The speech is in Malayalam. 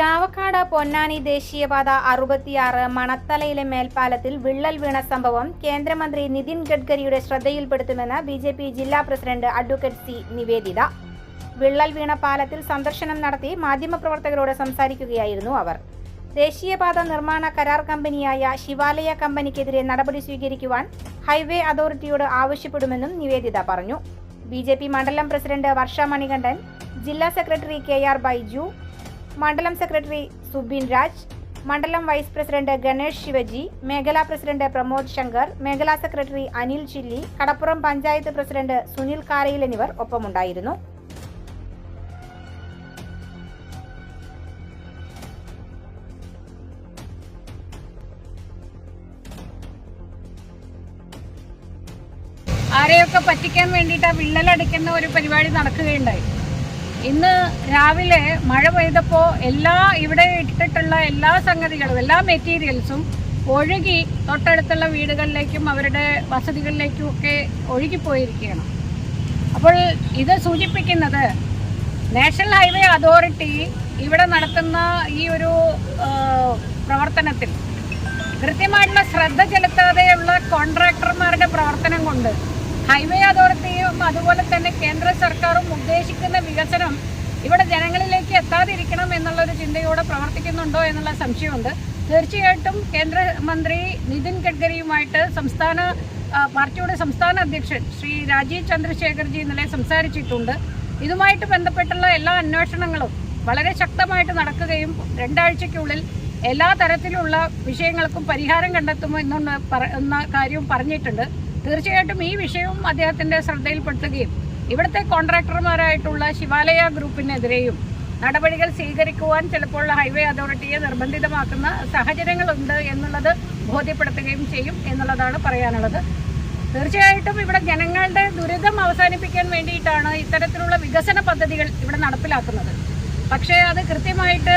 ചാവക്കാട് പൊന്നാനി ദേശീയപാത അറുപത്തിയാറ് മണത്തലയിലെ മേൽപ്പാലത്തിൽ വിള്ളൽ വീണ സംഭവം കേന്ദ്രമന്ത്രി നിതിൻ ഗഡ്കരിയുടെ ശ്രദ്ധയിൽപ്പെടുത്തുമെന്ന് ബി ജെ പി ജില്ലാ പ്രസിഡന്റ് അഡ്വക്കേറ്റ് സി നിവേദിത. വിള്ളൽ വീണ പാലത്തിൽ സന്ദർശനം നടത്തി മാധ്യമപ്രവർത്തകരോട് സംസാരിക്കുകയായിരുന്നു അവർ. ദേശീയപാത നിർമ്മാണ കരാർ കമ്പനിയായ ശിവാലയ കമ്പനിക്കെതിരെ നടപടി സ്വീകരിക്കുവാൻ ഹൈവേ അതോറിറ്റിയോട് ആവശ്യപ്പെടുമെന്നും നിവേദിത പറഞ്ഞു. ബി മണ്ഡലം പ്രസിഡന്റ് വർഷ മണികണ്ഠൻ ജില്ലാ സെക്രട്ടറി കെ ആർ ബൈജു മണ്ഡലം സെക്രട്ടറി സുബിൻ രാജ് മണ്ഡലം വൈസ് പ്രസിഡന്റ് ഗണേഷ് ശിവജി മേഖലാ പ്രസിഡന്റ് പ്രമോദ് ശങ്കർ മേഖലാ സെക്രട്ടറി അനിൽ ചില്ലി കടപ്പുറം പഞ്ചായത്ത് പ്രസിഡന്റ് സുനിൽ കാരയിൽ എന്നിവർ ഒപ്പമുണ്ടായിരുന്നു. ആരെയൊക്കെ പറ്റിക്കാൻ വേണ്ടിയിട്ട് ആ വിള്ളലടിക്കുന്ന ഒരു പരിപാടി നടക്കുകയുണ്ടായി. ഇന്ന് രാവിലെ മഴ പെയ്തപ്പോൾ എല്ലാ ഇവിടെ ഇട്ടിട്ടുള്ള എല്ലാ സംഗതികളും എല്ലാ മെറ്റീരിയൽസും ഒഴുകി തൊട്ടടുത്തുള്ള വീടുകളിലേക്കും അവരുടെ വസതികളിലേക്കും ഒക്കെ ഒഴുകിപ്പോയിരിക്കുകയാണ്. അപ്പോൾ ഇത് സൂചിപ്പിക്കുന്നത് നാഷണൽ ഹൈവേ അതോറിറ്റി ഇവിടെ നടത്തുന്ന ഈ ഒരു പ്രവർത്തനത്തിൽ കൃത്യമായിട്ടുള്ള ശ്രദ്ധ ചെലുത്താതെയുള്ള കോൺട്രാക്ടർമാരുടെ പ്രവർത്തനം കൊണ്ട് ഹൈവേ അതോറിറ്റിയും അതുപോലെ തന്നെ കേന്ദ്ര സർക്കാരും ഉദ്ദേശിക്കുന്ന വികസനം ഇവിടെ ജനങ്ങളിലേക്ക് എത്താതിരിക്കണം എന്നുള്ളൊരു ചിന്തയോടെ പ്രവർത്തിക്കുന്നുണ്ടോ എന്നുള്ള സംശയമുണ്ട്. തീർച്ചയായിട്ടും കേന്ദ്രമന്ത്രി നിതിൻ ഗഡ്കരിയുമായിട്ട് സംസ്ഥാന പാർട്ടിയുടെ സംസ്ഥാന അധ്യക്ഷൻ ശ്രീ രാജീവ് ചന്ദ്രശേഖർജി ഇന്നലെ സംസാരിച്ചിട്ടുണ്ട്. ഇതുമായിട്ട് ബന്ധപ്പെട്ടുള്ള എല്ലാ അന്വേഷണങ്ങളും വളരെ ശക്തമായിട്ട് നടക്കുകയും രണ്ടാഴ്ചയ്ക്കുള്ളിൽ എല്ലാ തരത്തിലുള്ള വിഷയങ്ങൾക്കും പരിഹാരം കണ്ടെത്തുമോ എന്നുള്ള പറ- എന്ന കാര്യവും പറഞ്ഞിട്ടുണ്ട്. തീർച്ചയായിട്ടും ഈ വിഷയവും അദ്ദേഹത്തിന്റെ ശ്രദ്ധയിൽപ്പെടുത്തുകയും ഇവിടുത്തെ കോൺട്രാക്ടർമാരായിട്ടുള്ള ശിവാലയ ഗ്രൂപ്പിനെതിരെയും നടപടികൾ സ്വീകരിക്കുവാൻ ചിലപ്പോൾ ഹൈവേ അതോറിറ്റിയെ നിർബന്ധിതമാക്കുന്ന സാഹചര്യങ്ങളുണ്ട് എന്നുള്ളത് ബോധ്യപ്പെടുത്തുകയും ചെയ്യും എന്നുള്ളതാണ് പറയാനുള്ളത്. തീർച്ചയായിട്ടും ഇവിടെ ജനങ്ങളുടെ ദുരിതം അവസാനിപ്പിക്കാൻ വേണ്ടിയിട്ടാണ് ഇത്തരത്തിലുള്ള വികസന പദ്ധതികൾ ഇവിടെ നടപ്പിലാക്കുന്നത്. പക്ഷേ അത് കൃത്യമായിട്ട്